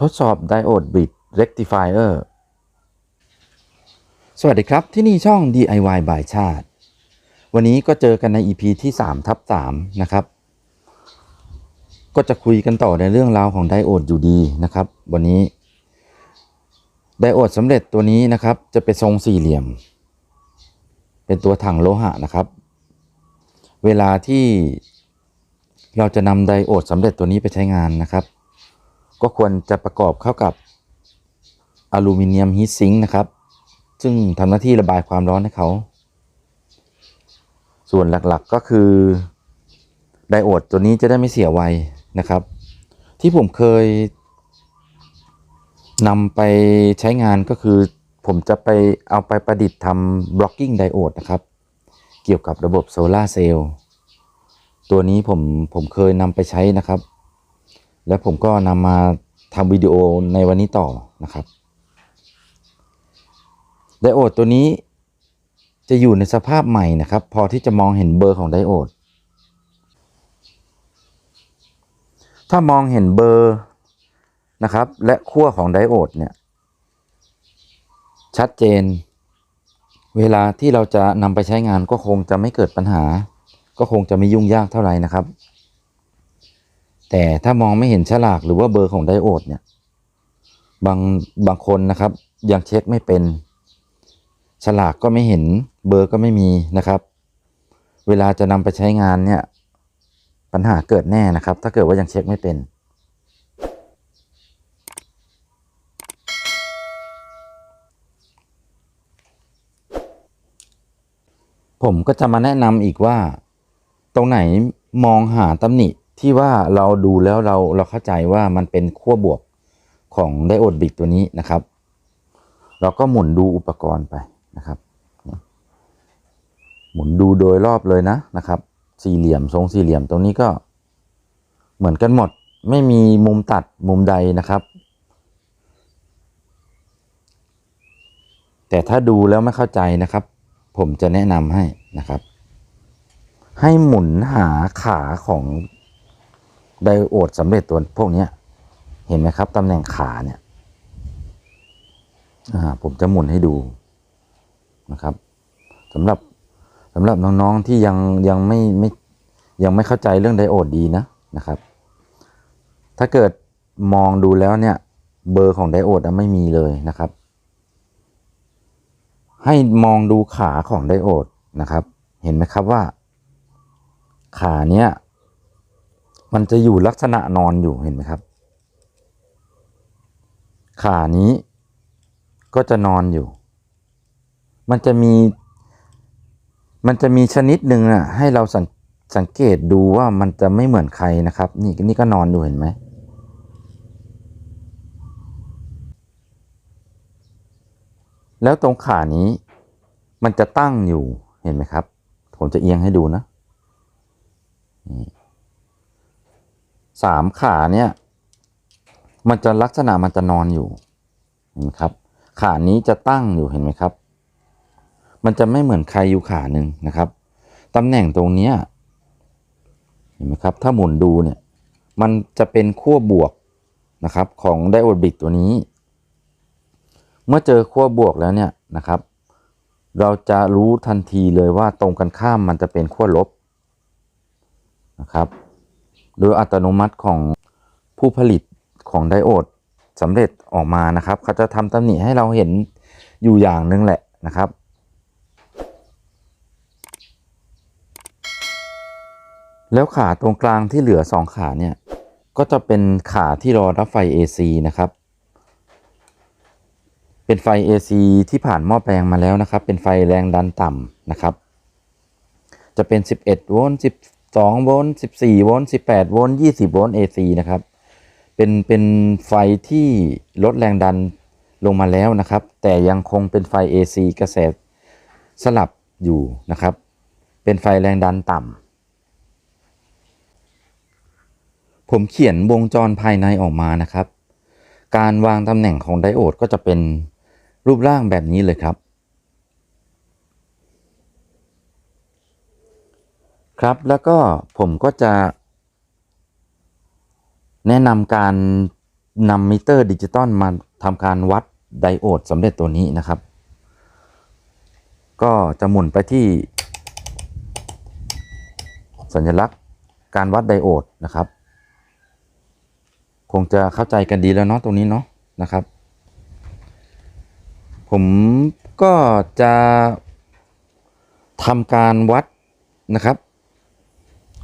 ทดสอบไดโอดบิดเร c ติฟายเออร์สวัสดีครับที่นี่ช่อง DIY บายชาติ วันนี้ก็เจอกันใน EP ที่3ทับ3นะครับ ก็จะคุยกันต่อในเรื่องราวของไดโอดอยู่ดีนะครับ วันนี้ ไดโอดสำเร็จตัวนี้นะครับ จะเป็นทรงสี่เหลี่ยม เป็นตัวถังโลหะนะครับ เวลาที่เราจะนำไดโอดสำเร็จตัวนี้ไปใช้งานนะครับ ก็ควรจะประกอบเข้ากับอลูมิเนียมฮีทซิงค์นะครับ ซึ่งทำหน้าที่ระบายความร้อนให้เขา ส่วนหลักๆก็คือไดโอดตัวนี้จะได้ไม่เสียไวนะครับ ที่ผมเคยนำไปใช้งานก็คือผมจะไปเอาไปประดิษฐ์ทำ blocking diode นะครับ เกี่ยวกับระบบโซลาเซลล์ตัวนี้ผมผมเคยนำไปใช้นะครับ และผมก็นำมาทำวิดีโอในวันนี้ต่อนะครับไดโอดตัวนี้จะอยู่ในสภาพใหม่นะครับ พอที่จะมองเห็นเบอร์ของไดโอด ถ้ามองเห็นเบอร์นะครับ และขั้วของไดโอดเนี่ย ชัดเจน เวลาที่เราจะนำไปใช้งานก็คงจะไม่เกิดปัญหา ก็คงจะไม่ยุ่งยากเท่าไหร่นะครับ แต่ถ้ามองไม่เห็นฉลากหรือว่าเบอร์ของไดโอดเนี่ย บางบางคนนะครับ ยังเช็คไม่เป็น ฉลากก็ไม่เห็นเบอร์ก็ไม่มีนะครับ เวลาจะนำไปใช้งานเนี่ย ปัญหาเกิดแน่นะครับ ถ้าเกิดว่ายังเช็คไม่เป็นผมก็จะมาแนะนำอีกว่า ตรงไหนมองหาตำหนิ ที่ว่าเราดูแล้วเราเราเข้าใจว่ามันเป็นขั้วบวกของไดโอดบิกตัวนี้นะครับ เราก็หมุนดูอุปกรณ์ไปนะครับ หมุนดูโดยรอบเลยนะนะครับ สี่เหลี่ยมทรงสี่เหลี่ยมตรงนี้ก็เหมือนกันหมดไม่มีมุมตัดมุมใดนะครับ แต่ถ้าดูแล้วไม่เข้าใจนะครับ ผมจะแนะนำให้นะครับ ให้หมุนหาขาของ ไดโอดสำเร็จตัวพวกเนี้ยเห็นไหมครับตำแหน่งขาเนี่ยอ่าผมจะหมุนให้ดูนะครับสำหรับสำหรับน้องๆที่ยังยังไม่ไม่ยังไม่เข้าใจเรื่องไดโอดดีนะนะครับ ถ้าเกิดมองดูแล้วเนี่ย เบอร์ของไดโอดไม่มีเลยนะครับ ให้มองดูขาของไดโอดนะครับ เห็นไหมครับว่า ขาเนี้ย มันจะอยู่ลักษณะนอนอยู่เห็นไหมครับ ขานี้ก็จะนอนอยู่ มันจะมี มันจะมีชนิดหนึ่งอะ ให้เราสังสังเกตดูว่ามันจะไม่เหมือนใครนะครับ นี่นี่ก็นอนอยู่เห็นไหมแล้วตรงขานี้มันจะตั้งอยู่เห็นไหมครับ ผมจะเอียงให้ดูนะนี่ สามขาเนี่ย มันจะลักษณะมันจะนอนอยู่เห็นไหมครับ ขานี้จะตั้งอยู่เห็นไหมครับ มันจะไม่เหมือนใครอยู่ขาหนึ่งนะครับตำแหน่งตรงเนี้ยเห็นไหมครับ ถ้าหมุนดูเนี่ย มันจะเป็นขั้วบวกนะครับ ของไดโอดบิกตัวนี้ เมื่อเจอขั้วบวกแล้วเนี่ยนะครับ เราจะรู้ทันทีเลยว่าตรงกันข้ามมันจะเป็นขั้วลบนะครับ โดยอัตโนมัติของผู้ผลิตของไดโอดสำเร็จออกมานะครับ เขาจะทำตำหนิให้เราเห็นอยู่อย่างนึงแหละนะครับ แล้วขาตรงกลางที่เหลือสองขาเนี่ย ก็จะเป็นขาที่รอรับไฟ AC นะครับ เป็นไฟ AC ที่ผ่านหม้อแปลงมาแล้วนะครับ เป็นไฟแรงดันต่ำนะครับ จะเป็น 11 โวลต์ 12 โวลต์ 14 โวลต์ 18 โวลต์ 20 โวลต์ AC นะครับ เป็น เป็นไฟที่ลดแรงดันลงมาแล้วนะครับ แต่ยังคงเป็นไฟ AC กระแสสลับอยู่นะครับ เป็นไฟแรงดันต่ำ ผมเขียนวงจรภายในออกมานะครับ การวางตำแหน่งของไดโอดก็จะเป็นรูปร่างแบบนี้เลยครับ ครับแล้วก็ผมก็จะ แนะนำการนำมิเตอร์ดิจิตอลมาทำการวัดไดโอดสำเร็จตัวนี้นะครับ ก็จะหมุนไปที่ สัญลักษณ์การวัดไดโอดนะครับ คงจะเข้าใจกันดีแล้วเนาะตรงนี้เนาะนะครับ ผมก็จะทำการวัดนะครับ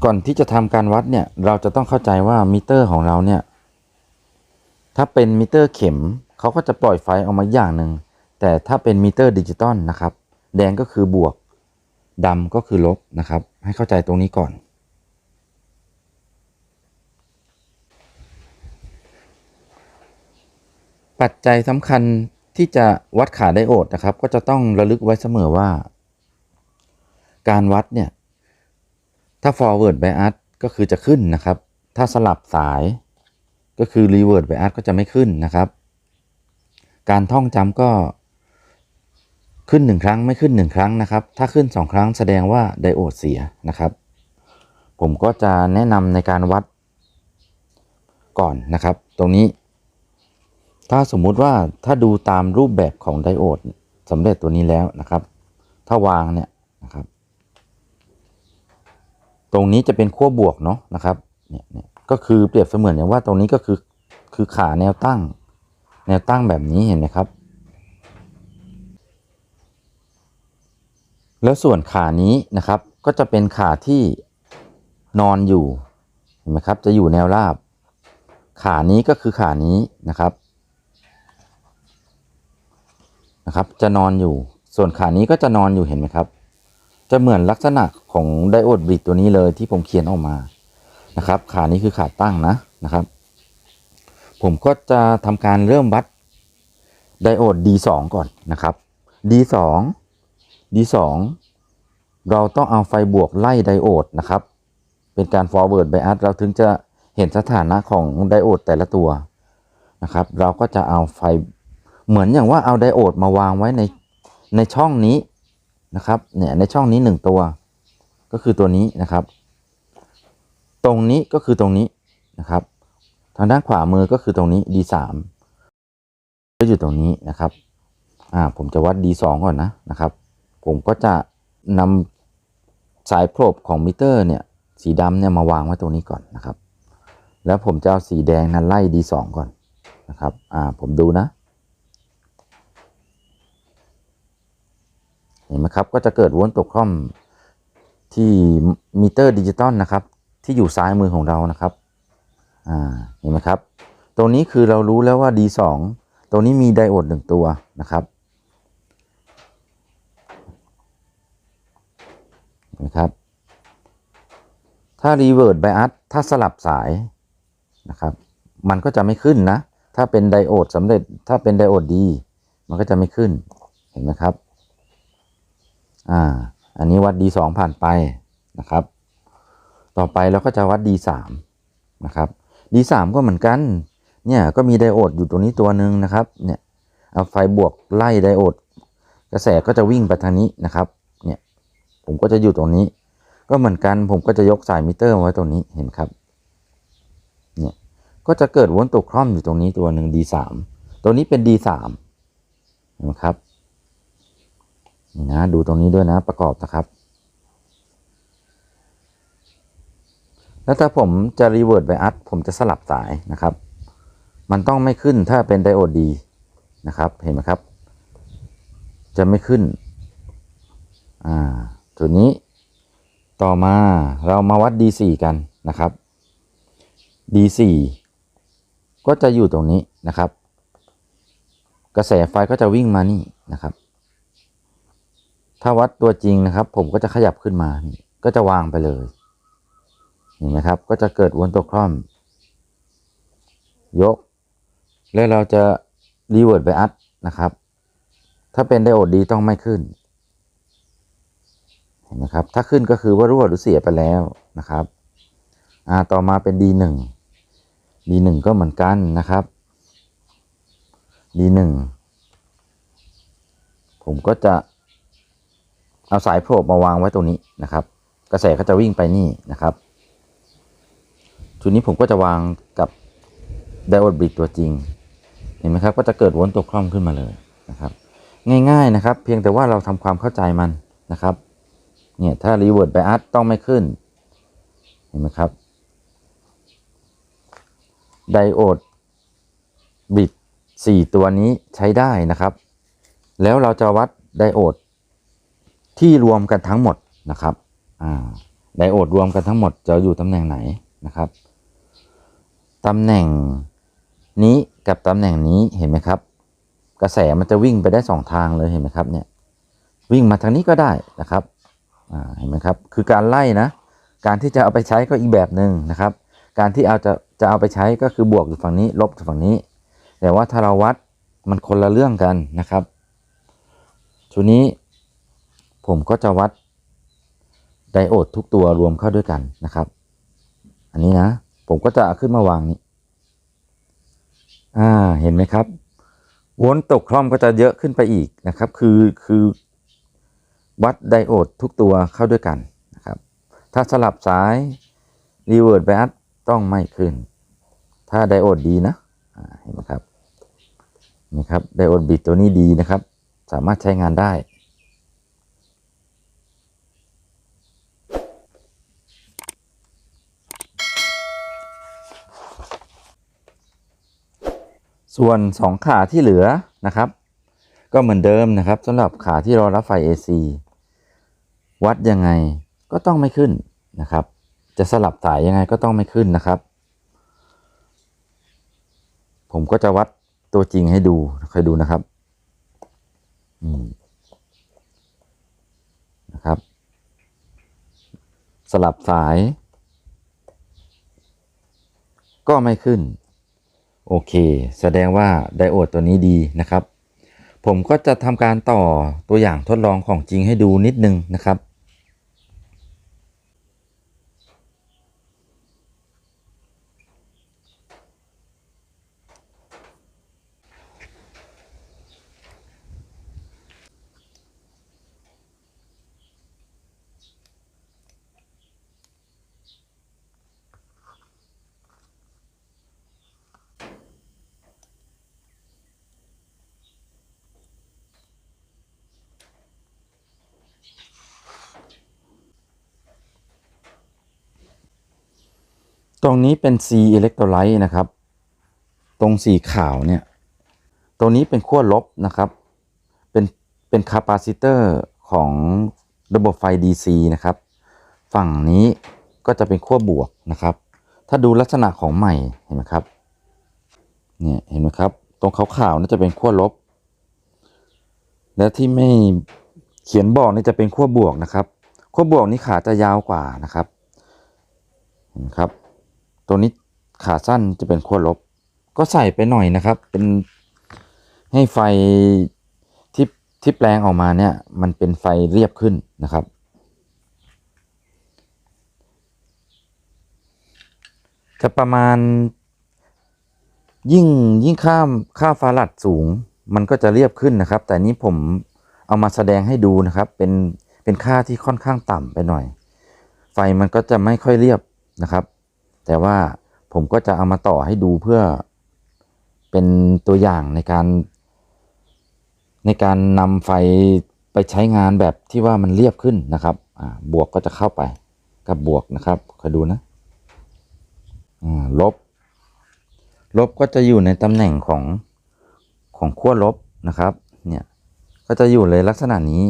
ก่อนที่จะทำการวัดเนี่ย เราจะต้องเข้าใจว่ามิเตอร์ของเราเนี่ย ถ้าเป็นมิเตอร์เข็มเขาก็จะปล่อยไฟออกมาอย่างหนึ่ง แต่ถ้าเป็นมิเตอร์ดิจิตอลนะครับ แดงก็คือบวกดำก็คือลบนะครับ ให้เข้าใจตรงนี้ก่อน ปัจจัยสำคัญที่จะวัดขาไดโอดนะครับ ก็จะต้องระลึกไว้เสมอว่า การวัดเนี่ย ถ้า forward bias ก็คือจะขึ้นนะครับ ถ้าสลับสายก็คือ reverse bias ก็จะไม่ขึ้นนะครับ การท่องจำก็ขึ้นหนึ่งครั้งไม่ขึ้นหนึ่งครั้งนะครับ ถ้าขึ้นสองครั้งแสดงว่าไดโอดเสียนะครับ ผมก็จะแนะนำในการวัดก่อนนะครับ ตรงนี้ ถ้าสมมุติว่าถ้าดูตามรูปแบบของไดโอดสำเร็จตัวนี้แล้วนะครับ ถ้าวางเนี่ยนะครับ ตรงนี้จะเป็นขั้วบวกเนาะนะครับเนี่ยเนี่ยก็คือเปรียบเสมือนอย่างว่าตรงนี้ก็คือคือขาแนวตั้ง แนวตั้งแบบนี้เห็นไหมครับ แล้วส่วนขานี้นะครับก็จะเป็นขาที่นอนอยู่เห็นไหมครับ จะอยู่แนวราบ ขานี้ก็คือขานี้นะครับนะครับ จะนอนอยู่ ส่วนขานี้ก็จะนอนอยู่เห็นไหมครับ จะเหมือนลักษณะของไดโอดบริดตัวนี้เลยที่ผมเขียนออกมานะครับ ขานี้คือขาตั้งนะนะครับ ผมก็จะทำการเริ่มวัดไดโอด D2 ก่อนนะครับ D2 D2 เราต้องเอาไฟบวกไล่ไดโอดนะครับ เป็นการ forward bias เราถึงจะเห็นสถานะของไดโอดแต่ละตัวนะครับ เราก็จะเอาไฟเหมือนอย่างว่าเอาไดโอดมาวางไว้ในในช่องนี้ นะครับเนี่ยในช่องนี้หนึ่งตัว ก็คือตัวนี้นะครับ ตรงนี้ก็คือตรงนี้นะครับ ทางด้านขวามือก็คือตรงนี้ D3 ก็อยู่ตรงนี้นะครับอ่าผมจะวัด D2 ก่อนนะนะครับ ผมก็จะนำสายโพรบของมิเตอร์เนี่ยสีดำเนี่ยมาวางไว้ตรงนี้ก่อนนะครับ แล้วผมจะเอาสีแดงนั้นไล่ D2 ก่อนนะครับอ่าผมดูนะ เห็นไหมครับ ก็จะเกิดวนตกคล่อมที่มิเตอร์ดิจิตอลนะครับ ที่อยู่ซ้ายมือของเรานะครับอ่าเห็นไหมครับ ตรงนี้คือเรารู้แล้วว่า D2 ตรงนี้มีไดโอดหนึ่งตัวนะครับเห็นไหมครับถ้า reverse bias ถ้าสลับสายนะครับ มันก็จะไม่ขึ้นนะ ถ้าเป็นไดโอดสำเร็จถ้าเป็นไดโอดดี มันก็จะไม่ขึ้นเห็นไหมครับ อ่า อันนี้วัด D2 ผ่านไปนะครับ ต่อไปเราก็จะวัด D3 นะครับ D3 ก็เหมือนกัน เนี่ยก็มีไดโอดอยู่ตรงนี้ตัวหนึ่งนะครับ เนี่ยเอาไฟบวกไล่ไดโอด กระแสก็จะวิ่งไปทางนี้นะครับ เนี่ยผมก็จะอยู่ตรงนี้ ก็เหมือนกันผมก็จะยกสายมิเตอร์ไว้ตรงนี้เห็นครับ เนี่ยก็จะเกิดวนตกคล่อมอยู่ตรงนี้ตัวหนึ่ง D3 ตัวนี้เป็น D3 นไหมครับ นี่นะดูตรงนี้ด้วยนะประกอบนะครับ แล้วถ้าผมจะรีเวิร์ดไบอัดผมจะสลับสายนะครับ มันต้องไม่ขึ้นถ้าเป็นไดโอดดีนะครับเห็นไหมครับ จะไม่ขึ้นอ่าตัวนี้ต่อมาเรามาวัด D4 กันนะครับ D4 ก็จะอยู่ตรงนี้นะครับ กระแสไฟก็จะวิ่งมานี่นะครับ ถ้าวัดตัวจริงนะครับ ผมก็จะขยับขึ้นมานี่ก็จะวางไปเลยเห็นไหมครับ ก็จะเกิดวนตัวคล่อม ยก แล้วเราจะรีเวิร์ดไปอัดนะครับ ถ้าเป็นไดโอดดีต้องไม่ขึ้นเห็นไหมครับ ถ้าขึ้นก็คือว่ารั่วหรือเสียไปแล้วนะครับอ่าต่อมาเป็น D1 D1 ก็เหมือนกันนะครับ D1 ผมก็จะ เอาสายโพรบมาวางไว้ตรงนี้นะครับ กระแสก็จะวิ่งไปนี่นะครับชุดนี้ผมก็จะวางกับไดโอดบิดตัวจริงเห็นไหมครับ ก็จะเกิดวนตกคล่อมขึ้นมาเลยนะครับ ง่ายๆนะครับ เพียงแต่ว่าเราทำความเข้าใจมันนะครับเนี่ยถ้ารีเวิร์ดไบอัสต้องไม่ขึ้น เห็นไหมครับไดโอดบิดสี่ตัวนี้ใช้ได้นะครับ แล้วเราจะวัดไดโอด ที่รวมกันทั้งหมดนะครับไดโอดรวมกันทั้งหมดจะอยู่ตำแหน่งไหนนะครับตำแหน่งนี้กับตำแหน่งนี้เห็นไหมครับ กระแสมันจะวิ่งไปได้สองทางเลยเห็นไหมครับเนี่ยวิ่งมาทางนี้ก็ได้นะครับเห็นไหมครับคือการไล่นะการที่จะเอาไปใช้ก็อีกแบบหนึ่งนะครับ การที่เอาจะจะเอาไปใช้ก็คือบวกอยู่ฝั่งนี้ ลบอยู่ฝั่งนี้ แต่ว่าถ้าเราวัดมันคนละเรื่องกันนะครับชุดนี้ ผมก็จะวัดไดโอดทุกตัวรวมเข้าด้วยกันนะครับ อันนี้นะ ผมก็จะขึ้นมาวางนี้ อ่า เห็นไหมครับวนตกคล่อมก็จะเยอะขึ้นไปอีกนะครับ คือคือวัดไดโอดทุกตัวเข้าด้วยกันนะครับ ถ้าสลับสายรีเวิร์ดไบอัสต้องไม่ขึ้น ถ้าไดโอดดีนะอ่าเห็นไหมครับนไหมครับไดโอดบิดตัวนี้ดีนะครับ สามารถใช้งานได้ ส่วน 2 ขาที่เหลือนะครับ ก็เหมือนเดิมนะครับสำหรับขาที่รอรับไฟ AC วัดยังไงก็ต้องไม่ขึ้นนะครับ จะสลับสายยังไงก็ต้องไม่ขึ้นนะครับ ผมก็จะวัดตัวจริงให้ดูคอยดูนะครับนะครับ สลับสาย ก็ไม่ขึ้น โอเค แสดงว่าไดโอดตัวนี้ดีนะครับ ผมก็จะทำการต่อตัวอย่างทดลองของจริงให้ดูนิดนึงนะครับ ตรงนี้เป็น C electrolyte นะครับ ตรงสีขาวเนี่ย ตรงนี้เป็นขั้วลบนะครับ เป็นเป็นคาปาซิเตอร์ของระบบไฟ DC นะครับ ฝั่งนี้ก็จะเป็นขั้วบวกนะครับ ถ้าดูลักษณะของใหม่เห็นไหมครับ เนี่ยเห็นไหมครับ ตรงขาวๆน่าจะเป็นขั้วลบ และที่ไม่เขียนบอกนี่จะเป็นขั้วบวกนะครับ ขั้วบวกนี่ขาจะยาวกว่านะครับ เห็นไหมครับ ตัวนี้ขาสั้นจะเป็นขั้วลบ ก็ใส่ไปหน่อยนะครับ เป็นให้ไฟที่ที่แปลงออกมาเนี่ย มันเป็นไฟเรียบขึ้นนะครับ จะประมาณ ยิ่งยิ่งข้ามค่าฟารัดสูง มันก็จะเรียบขึ้นนะครับ แต่นี้ผมเอามาแสดงให้ดูนะครับ เป็นเป็นค่าที่ค่อนข้างต่ำไปหน่อย ไฟมันก็จะไม่ค่อยเรียบนะครับ แต่ว่าผมก็จะเอามาต่อให้ดูเพื่อเป็นตัวอย่างในการ ในการนำไฟไปใช้งานแบบที่ว่ามันเรียบขึ้นนะครับ อ่า บวกก็จะเข้าไปกับบวกนะครับคอยดูนะ อ่า ลบ ลบก็จะอยู่ในตำแหน่งของของขั้วลบนะครับ เนี่ย ก็จะอยู่เลยลักษณะนี้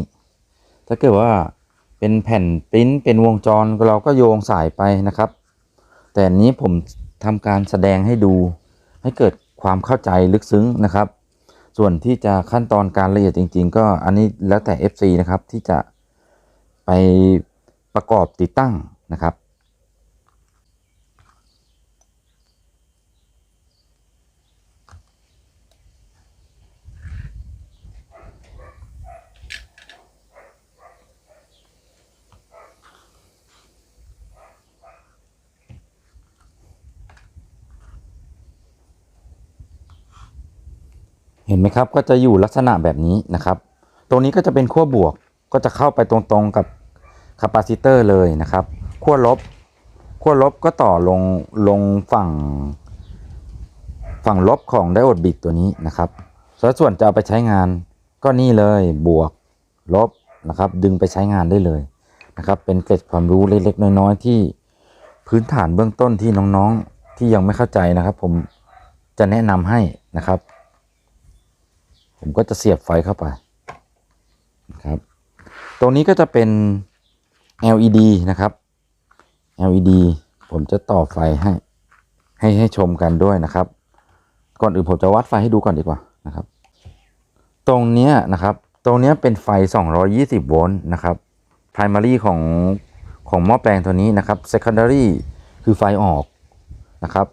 ถ้าเกิดว่าเป็นแผ่นปริ้นเป็นวงจรเราก็โยงสายไปนะครับ แต่นี้ผมทำการแสดงให้ดูให้เกิดความเข้าใจลึกซึ้งนะครับ ส่วนที่จะขั้นตอนการละเอียดจริง ๆ ก็อันนี้แล้วแต่ FC นะครับที่จะไปประกอบติดตั้งนะครับ เห็นไหมครับก็จะอยู่ลักษณะแบบนี้นะครับ ตรงนี้ก็จะเป็นขั้วบวกก็จะเข้าไปตรงๆกับคาปาซิเตอร์เลยนะครับขั้วลบขั้วลบก็ต่อลงลงฝั่ง ฝั่งลบของไดโอดบิดตัวนี้นะครับส่วนจะเอาไปใช้งานก็นี่เลยบวกลบนะครับ ดึงไปใช้งานได้เลยนะครับ เป็นเกร็ดความรู้เล็กๆน้อยๆที่พื้นฐานเบื้องต้นที่น้องๆที่ยังไม่เข้าใจนะครับ ผมจะแนะนำให้นะครับ ผมก็จะเสียบไฟเข้าไปนะครับ ตรงนี้ก็จะเป็น LED นะครับ LED ผมจะต่อไฟให้ให้ให้ชมกันด้วยนะครับ ก่อนอื่นผมจะวัดไฟให้ดูก่อนดีกว่านะครับ ตรงเนี้ยนะครับ ตรงเนี้ยเป็นไฟ 220 โวลต์นะครับ primary ของของหม้อแปลงตัวนี้นะครับ secondary คือไฟออกนะครับ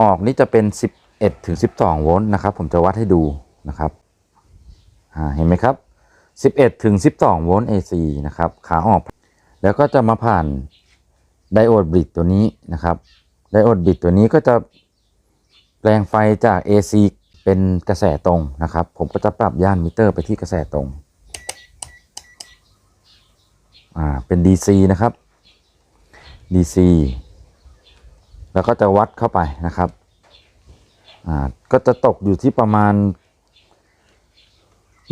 ออกนี่จะเป็น 11ถึง12 โวลต์นะครับ ผมจะวัดให้ดูนะครับ อ่าเห็นไหมครับ 11 ถึง 12 โวลต์ AC นะครับ ขาออก แล้วก็จะมาผ่านไดโอดบริดตัวนี้นะครับ ไดโอดบริดตัวนี้ก็จะแปลงไฟจาก AC เป็นกระแสตรงนะครับ ผมก็จะปรับย่านมิเตอร์ไปที่กระแสตรง อ่า เป็น DC นะครับ DC แล้วก็จะวัดเข้าไปนะครับ อ่า ก็จะตกอยู่ที่ประมาณ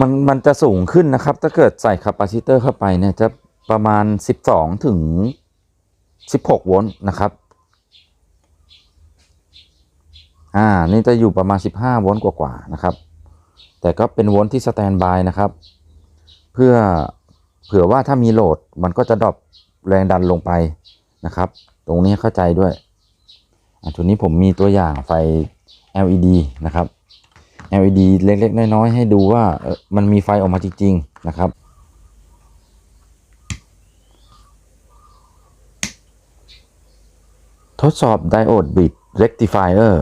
มันมันจะสูงขึ้นนะครับ ถ้าเกิดใส่คาปาซิเตอร์เข้าไปเนี่ยจะประมาณ 12 ถึง 16 โวลต์นะครับ อ่า นี่จะอยู่ประมาณ 15 โวลต์กว่าๆนะครับ แต่ก็เป็นโวลต์ที่สแตนบายนะครับ เพื่อเผื่อว่าถ้ามีโหลดมันก็จะดรอปแรงดันลงไปนะครับ ตรงนี้เข้าใจด้วย อะชุดนี้ผมมีตัวอย่างไฟ LED นะครับ LED เล็ก ๆ น้อย ๆ ให้ดูว่ามันมีไฟออกมาจริง ๆ นะครับทดสอบไดโอดบิด rectifier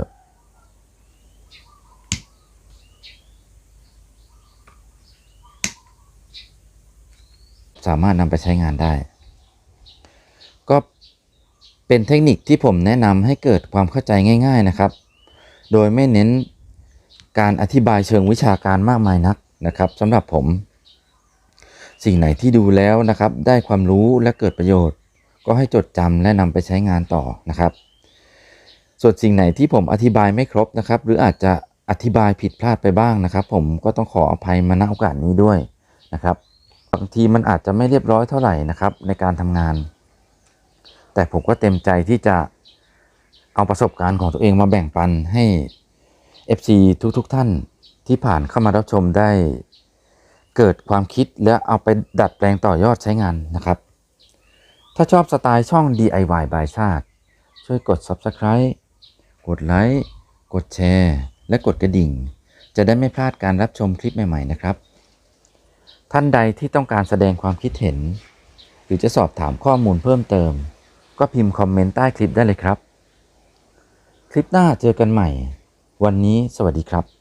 สามารถนำไปใช้งานได้ ก็เป็นเทคนิคที่ผมแนะนำให้เกิดความเข้าใจง่าย ๆนะครับ โดยไม่เน้น การอธิบายเชิงวิชาการมากมายนักนะครับสำหรับผม สิ่งไหนที่ดูแล้วนะครับ ได้ความรู้และเกิดประโยชน์ ก็ให้จดจำและนำไปใช้งานต่อนะครับ ส่วนสิ่งไหนที่ผมอธิบายไม่ครบนะครับ หรืออาจจะอธิบายผิดพลาดไปบ้างนะครับ ผมก็ต้องขออภัยมาณโอกาสนี้ด้วยนะครับบางทีมันอาจจะไม่เรียบร้อยเท่าไหร่นะครับ ในการทำงาน แต่ผมก็เต็มใจที่จะเอาประสบการณ์ของตัวเองมาแบ่งปันให้ FC ทุกๆทท่านที่ผ่านเข้ามารับชมได้เกิดความคิดและเอาไปดัดแปลงต่อยอดใช้งานนะครับ ถ้าชอบสไตล์ช่อง DIY by ชาติ ช่วยกด Subscribe กดไลค์กดแชร์ และกดกระดิ่ง จะได้ไม่พลาดการรับชมคลิปใหม่ ๆ นะครับ ท่านใดที่ต้องการแสดงความคิดเห็น หรือจะสอบถามข้อมูลเพิ่มเติม ก็พิมพ์คอมเมนต์ใต้คลิปได้เลยครับ คลิปหน้าเจอกันใหม่ วันนี้สวัสดีครับ